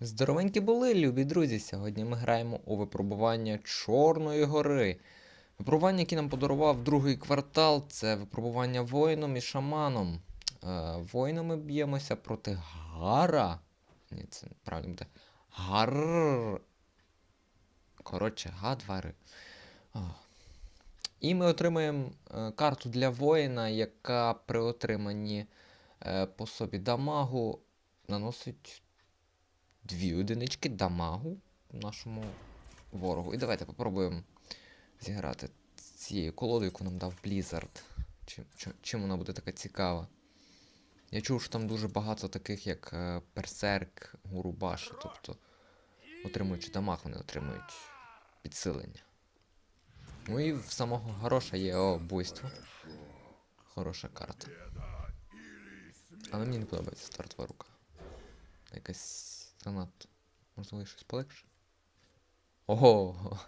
Здоровенькі були, любі друзі. Сьогодні ми граємо у випробування Чорної гори. Випробування, яке нам подарував другий квартал, це випробування воїном і шаманом. Е, воїном ми б'ємося проти Гара. Ні, це правильно буде. Гар. Коротше, Гадвари. І ми отримаємо е, карту для воїна, яка при отриманні е, по собі дамагу наносить дві одинички дамагу нашому ворогу. І давайте попробуємо зіграти цією колодою, яку нам дав Blizzard. Чим, чим, чим вона буде така цікава. Я чув, що там дуже багато таких, як е, Берсерк, Гурубаші, тобто, отримуючи дамаг, вони отримують підсилення. Ну і в самого Гороша є о, буйство. Хороша карта. Але мені не подобається стартова рука. Якась занадто. Можливо, щось полегше. Ого!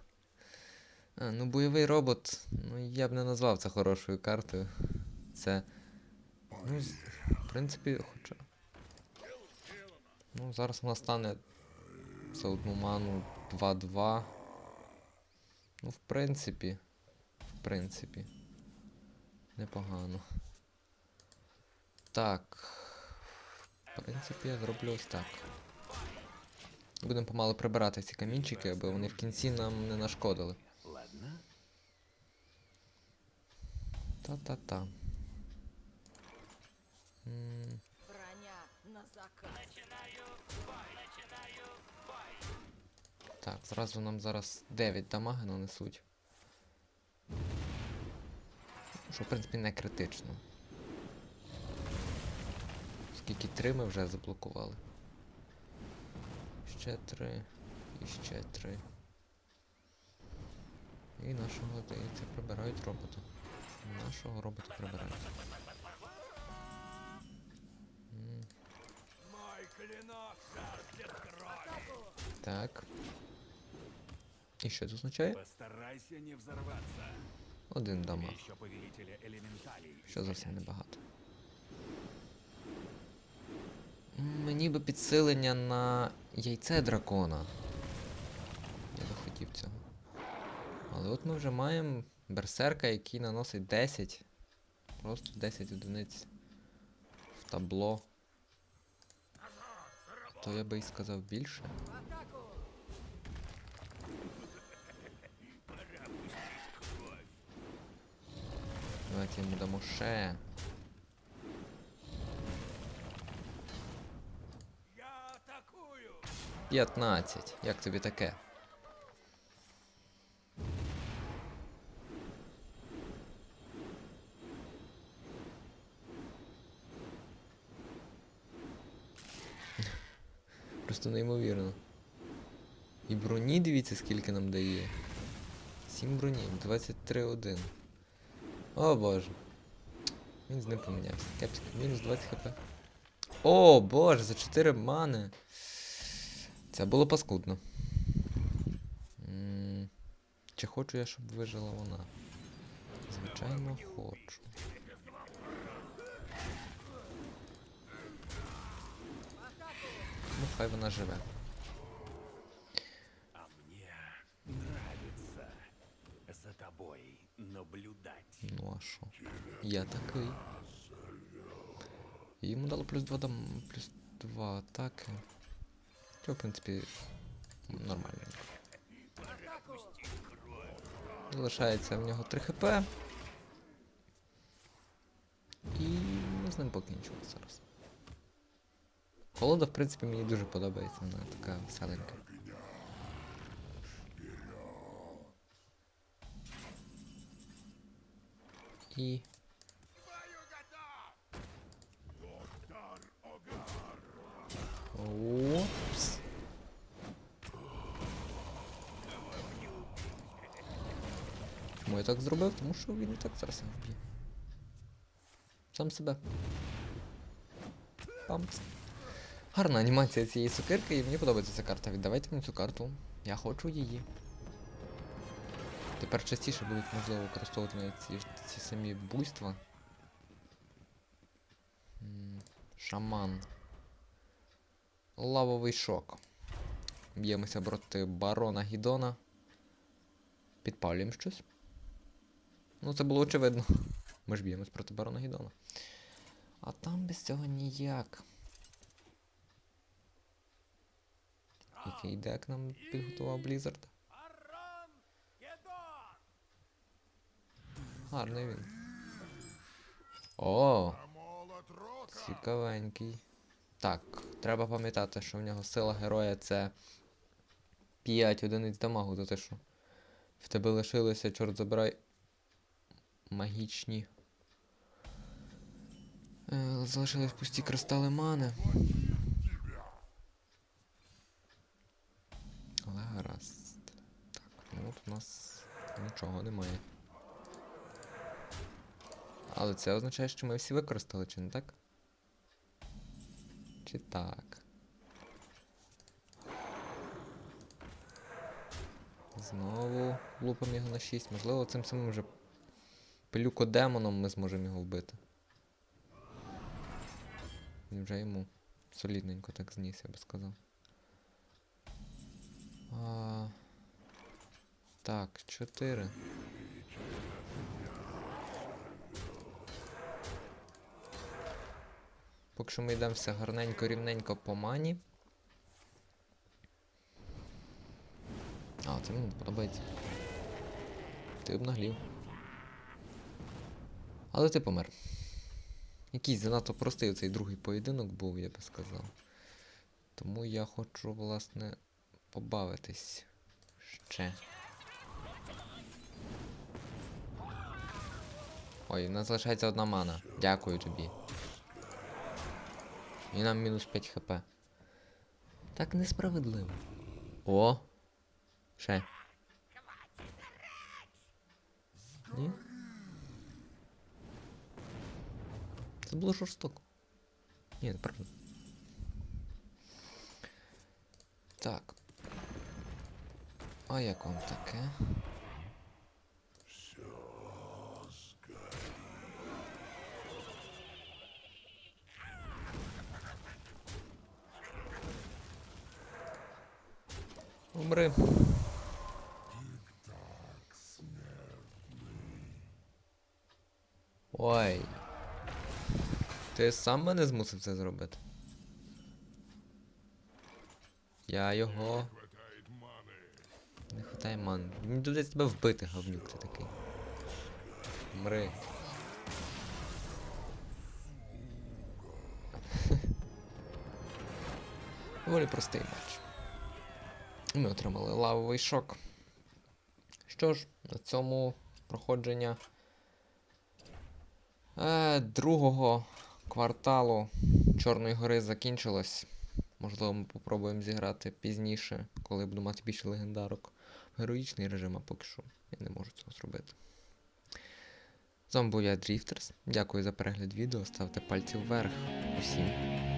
А, ну бойовий робот. Ну я б не назвав це хорошою картою. Це. Ну, в принципі, хоча. Ну, зараз вона стане за одну ману 2-2. Ну, в принципі. В принципі. Непогано. Так. В принципі, я зроблю ось так. Будемо помалу прибирати ці камінчики, аби вони в кінці нам не нашкодили. Та-та-та. Так, зразу нам зараз 9 дамаги нанесуть. Що, в принципі, не критично. Скільки 3 ми вже заблокували. Ще 3. І ще 3. І нашого, здається, прибирають робота. Нашого робота прибирають. Мой клинок. Так. І що це означає? Постарайся не взорваться. Один дамаг. Повелителя. Що зовсім небагато. Мені би підсилення на яйце дракона. Я би хотів цього. Але от ми вже маємо берсерка, який наносить 10. Просто 10 одиниць в табло. То я би і сказав більше. Давайте йому дамо ще. Я атакую. 15. Як тобі таке? Просто неймовірно. І броні дивіться, скільки нам дає. 7 броні, 23-1. О боже. Він з ним помінявся. Кепський, мінус 20 хп. О, боже, за 4 мани. Це було паскудно. Чи хочу я, щоб вижила вона? Звичайно, хочу. Ну, хай вона живе. А мне нравится за тобой наблюдать. Ну а що? Я такий. Йому дало плюс 2 дам. плюс 2 атаки. Що, в принципі, нормально. Залишається в нього 3 хп. І ми з ним покінчили зараз. Колода, в принципі, мені дуже подобається, вона така веселенька. І. я так зробив? Тому що він і так зараз його вб'є. Сам себе. Памц. Гарна анімація цієї сокирки, і мені подобається ця карта. Віддавайте мені цю карту. Я хочу її. Тепер частіше будуть можливо використовувати навіть ці, ці самі буйства. Шаман. Лавовий шок. Б'ємося проти барона Гідона. Підпалюємо щось. Ну, це було очевидно. Ми ж б'ємось проти барона Гідона. А там без цього ніяк. Який дек нам підготував Гедон! Гарний він. О! Цікавенький. Так, треба пам'ятати, що в нього сила героя це 5 одиниць дамагу, за те, що в тебе лишилося, чорт забирай. Магічні. Е, залишились пусті кристали мани. Але гаразд. Так, ну от у нас нічого немає. Але це означає, що ми всі використали, чи не так? Чи так? Знову лупимо його на 6. Можливо, цим самим вже пилюкодемоном ми зможемо його вбити. Він вже йому солідненько так зніс, я би сказав. А... Так, 4. Поки що ми йдемо все гарненько, рівненько по мані. А, це мені не подобається. Ти обнаглів. Але ти помер. Якийсь занадто простий цей другий поєдинок був, я би сказав. Тому я хочу, власне, побавитись ще. Ой, в нас залишається одна мана. Дякую тобі. І нам мінус 5 хп. Так несправедливо. О! Ще. Ні? Це було жорстоко. Ні, неправда. Так. А як вам таке? Умри. Ой. Ти сам мене змусив це зробити. Я його. Не хватає мани. Мені доведеться тебе вбити, говнюк ти такий. Мри. Доволі простий матч. Ми отримали лавовий шок. Що ж, на цьому проходження е, другого кварталу Чорної гори закінчилось. Можливо, ми попробуємо зіграти пізніше, коли буду мати більше легендарок. Героїчний режим, а поки що я не можу цього зробити. З вами був я Дріфтерс. Дякую за перегляд відео. Ставте пальці вверх. Усім.